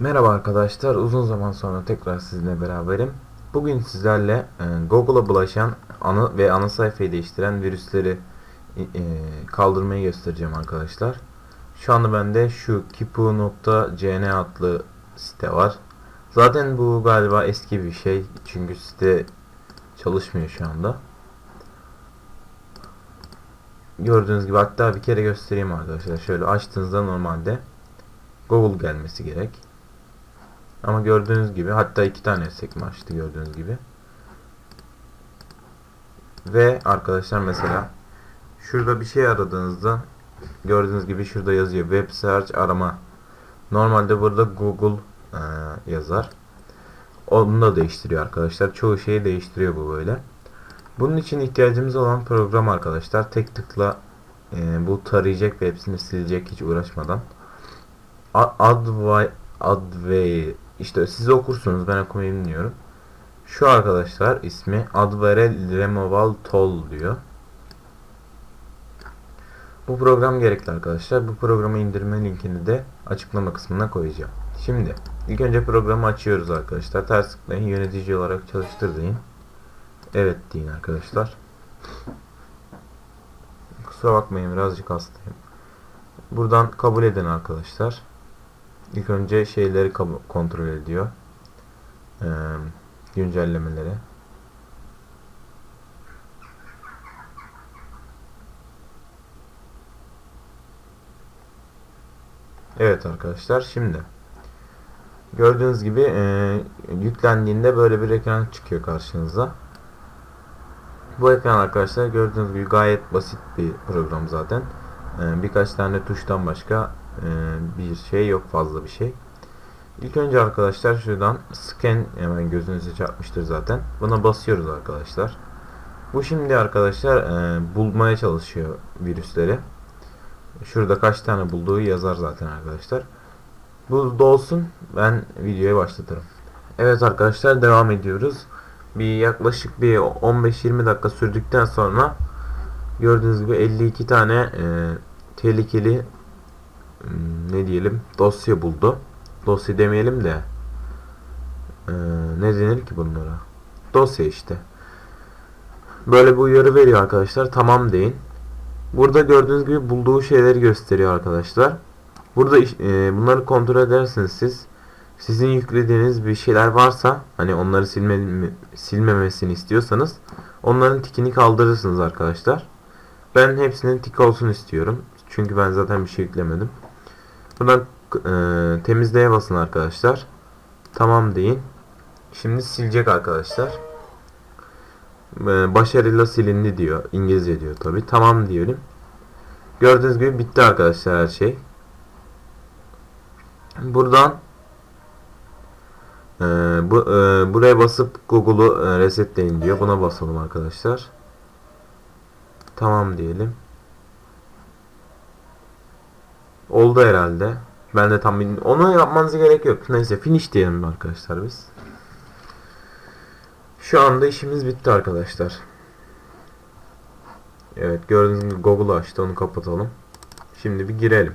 Merhaba arkadaşlar, uzun zaman sonra tekrar sizinle beraberim. Bugün sizlerle e, Google'a bulaşan ana ve ana sayfayı değiştiren virüsleri e, kaldırmayı göstereceğim arkadaşlar. Şu anda bende şu kipu.cn adlı site var. Zaten bu galiba eski bir şey çünkü site çalışmıyor şu anda. Gördüğünüz gibi hatta bir kere göstereyim arkadaşlar. Şöyle açtığınızda normalde Google gelmesi gerek. Ama gördüğünüz gibi hatta iki tane sekme açtı gördüğünüz gibi. Ve arkadaşlar mesela şurada bir şey aradığınızda gördüğünüz gibi şurada yazıyor web search arama. Normalde burada Google e, yazar. Onu da değiştiriyor arkadaşlar. Çoğu şeyi değiştiriyor bu böyle. Bunun için ihtiyacımız olan program arkadaşlar. Tek tıkla e, bu tarayacak ve hepsini silecek hiç uğraşmadan. Adway Adway işte siz okursunuz ben okumayı bilmiyorum. Şu arkadaşlar ismi Advare Removal Tool diyor. Bu program gerekli arkadaşlar. Bu programı indirme linkini de açıklama kısmına koyacağım. Şimdi ilk önce programı açıyoruz arkadaşlar. Ters tıklayın yönetici olarak çalıştır deyin. Evet deyin arkadaşlar. Kusura bakmayın birazcık hastayım. Buradan kabul edin arkadaşlar. İlk önce şeyleri kontrol ediyor. Ee, güncellemeleri. Evet arkadaşlar şimdi gördüğünüz gibi e, yüklendiğinde böyle bir ekran çıkıyor karşınıza. Bu ekran arkadaşlar gördüğünüz gibi gayet basit bir program zaten. E, birkaç tane tuştan başka bir şey yok fazla bir şey. İlk önce arkadaşlar şuradan scan hemen gözünüze çarpmıştır zaten. Buna basıyoruz arkadaşlar. Bu şimdi arkadaşlar e, bulmaya çalışıyor virüsleri. Şurada kaç tane bulduğu yazar zaten arkadaşlar. Bu dolsun ben videoya başlatırım. Evet arkadaşlar devam ediyoruz. Bir yaklaşık bir 15-20 dakika sürdükten sonra gördüğünüz gibi 52 tane e, tehlikeli ne diyelim dosya buldu. Dosya demeyelim de ee, ne denir ki bunlara? Dosya işte. Böyle bir uyarı veriyor arkadaşlar. Tamam deyin. Burada gördüğünüz gibi bulduğu şeyleri gösteriyor arkadaşlar. Burada e, bunları kontrol edersiniz siz. Sizin yüklediğiniz bir şeyler varsa hani onları silme, silmemesini istiyorsanız onların tikini kaldırırsınız arkadaşlar. Ben hepsinin tik olsun istiyorum. Çünkü ben zaten bir şey yüklemedim. Buradan e, temizleye basın arkadaşlar. Tamam deyin. Şimdi silecek arkadaşlar. E, başarıyla silindi diyor. İngilizce diyor tabi. Tamam diyelim. Gördüğünüz gibi bitti arkadaşlar her şey. Buradan e, bu, e, buraya basıp Google'u e, resetleyin diyor. Buna basalım arkadaşlar. Tamam diyelim. Oldu herhalde. Ben de tam bilmiyorum. Onu yapmanıza gerek yok. Neyse finish diyelim arkadaşlar biz. Şu anda işimiz bitti arkadaşlar. Evet gördüğünüz gibi Google açtı onu kapatalım. Şimdi bir girelim.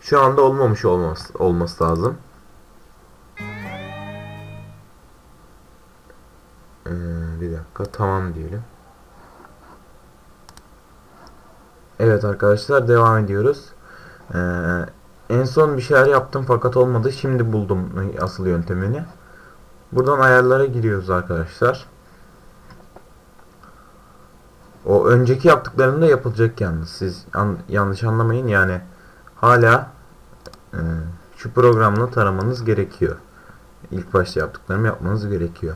Şu anda olmamış olması, olması lazım. Ee, bir dakika tamam diyelim. Evet arkadaşlar devam ediyoruz. Ee, en son bir şeyler yaptım fakat olmadı. Şimdi buldum asıl yöntemini. Buradan ayarlara giriyoruz arkadaşlar. O önceki yaptıklarında yapılacak yalnız. Siz an, yanlış anlamayın yani hala e, şu programla taramanız gerekiyor. İlk başta yaptıklarımı yapmanız gerekiyor.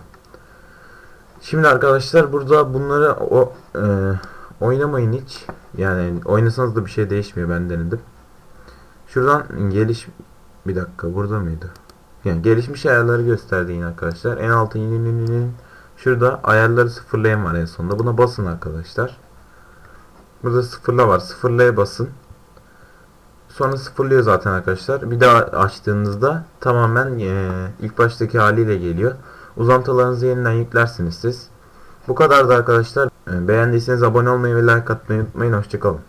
Şimdi arkadaşlar burada bunları o e, oynamayın hiç. Yani oynasanız da bir şey değişmiyor ben denedim. Şuradan geliş bir dakika burada mıydı? Yani gelişmiş ayarları gösterdi yine arkadaşlar. En altın yine şurada ayarları sıfırlayan var en sonunda. Buna basın arkadaşlar. Burada sıfırla var. Sıfırlaya basın. Sonra sıfırlıyor zaten arkadaşlar. Bir daha açtığınızda tamamen e, ilk baştaki haliyle geliyor. Uzantılarınızı yeniden yüklersiniz siz. Bu kadar da arkadaşlar. E, beğendiyseniz abone olmayı ve like atmayı unutmayın. Hoşçakalın.